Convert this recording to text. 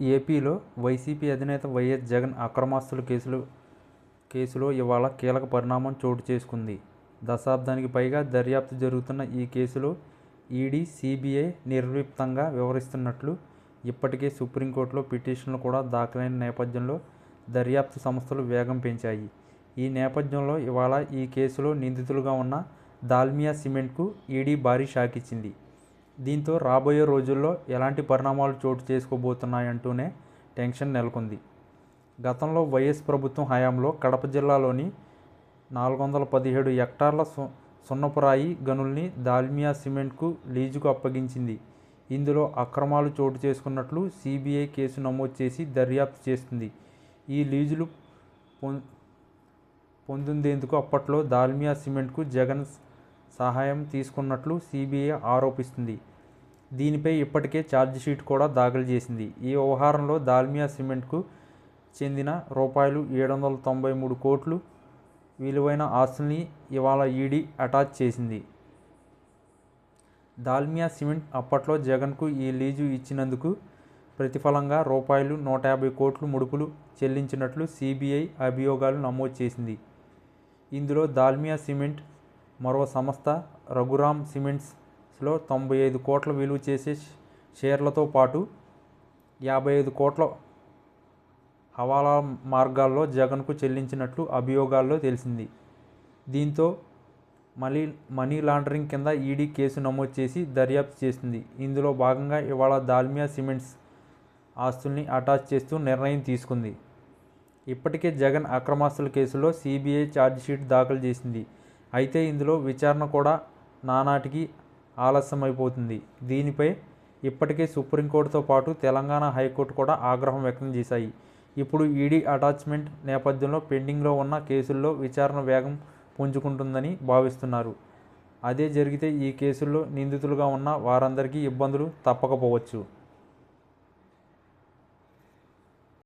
ఏపీలో వైసీపీ అధినేత వైఎస్ జగన్ అక్రమాస్తుల కేసులు కేసులో ఇవాళ కీలక పరిణామం చోటు చేసుకుంది. దశాబ్దానికి పైగా దర్యాప్తు జరుగుతున్న ఈ కేసులో ఈడీ సిబిఐ నిర్లిప్తంగా వివరిస్తున్నట్లు ఇప్పటికే సుప్రీంకోర్టులో పిటిషన్లు కూడా దాఖలైన నేపథ్యంలో దర్యాప్తు సంస్థలు వేగం పెంచాయి. ఈ నేపథ్యంలో ఇవాళ ఈ కేసులో నిందితులుగా ఉన్న దాల్మియా సిమెంట్కు ఈడీ భారీ షాక్ ఇచ్చింది దీంతో రాబోయే రోజుల్లో ఎలాంటి పరిణామాలు చోటు చేసుకోబోతున్నాయంటూనే టెన్షన్ నెలకొంది. గతంలో వైఎస్ ప్రభుత్వం హయాంలో కడప జిల్లాలోని నాలుగు వందల పదిహేడు హెక్టార్ల సు సున్నపురాయి గనుల్ని దాల్మియా సిమెంట్కు లీజుకు అప్పగించింది. ఇందులో అక్రమాలు చోటు చేసుకున్నట్లు సిబిఐ కేసు నమోదు చేసి దర్యాప్తు చేస్తుంది. ఈ లీజులు పొందేందుకు అప్పట్లో దాల్మియా సిమెంట్కు జగన్ సహాయం తీసుకున్నట్లు సిబిఐ ఆరోపిస్తుంది. దీనిపై ఇప్పటికే ఛార్జిషీట్ కూడా దాఖలు చేసింది. ఈ వ్యవహారంలో దాల్మియా సిమెంట్కు చెందిన రూపాయలు ఏడు వందల తొంభై మూడు కోట్లు విలువైన ఆస్తుల్ని ఇవాళ ఈడీ అటాచ్ చేసింది. దాల్మియా సిమెంట్ అప్పట్లో జగన్కు ఈ లీజు ఇచ్చినందుకు ప్రతిఫలంగా రూపాయలు నూట యాభై కోట్లు ముడుపులు చెల్లించినట్లు సిబిఐ అభియోగాలు నమోదు చేసింది. ఇందులో దాల్మియా సిమెంట్ మరో సంస్థ రఘురామ్ సిమెంట్స్లో తొంభై ఐదు కోట్ల విలువ చేసే షేర్లతో పాటు యాభై ఐదు కోట్ల హవాలా మార్గాల్లో జగన్కు చెల్లించినట్లు అభియోగాల్లో తెలిసింది. దీంతో మనీ మనీ లాండరింగ్ కింద ఈడీ కేసు నమోదు చేసి దర్యాప్తు చేసింది. ఇందులో భాగంగా ఇవాళ దాల్మియా సిమెంట్స్ ఆస్తుల్ని అటాచ్ చేస్తూ నిర్ణయం తీసుకుంది. ఇప్పటికే జగన్ అక్రమాస్తుల కేసులో సిబిఐ ఛార్జ్షీట్ దాఖలు చేసింది. అయితే ఇందులో విచారణ కూడా నానాటికి ఆలస్యమైపోతుంది. దీనిపై ఇప్పటికే సుప్రీంకోర్టుతో పాటు తెలంగాణ హైకోర్టు కూడా ఆగ్రహం వ్యక్తం చేశాయి. ఇప్పుడు ఈడీ అటాచ్మెంట్ నేపథ్యంలో పెండింగ్లో ఉన్న కేసుల్లో విచారణ వేగం పుంజుకుంటుందని భావిస్తున్నారు. అదే జరిగితే ఈ కేసుల్లో నిందితులుగా ఉన్న వారందరికీ ఇబ్బందులు తప్పకపోవచ్చు.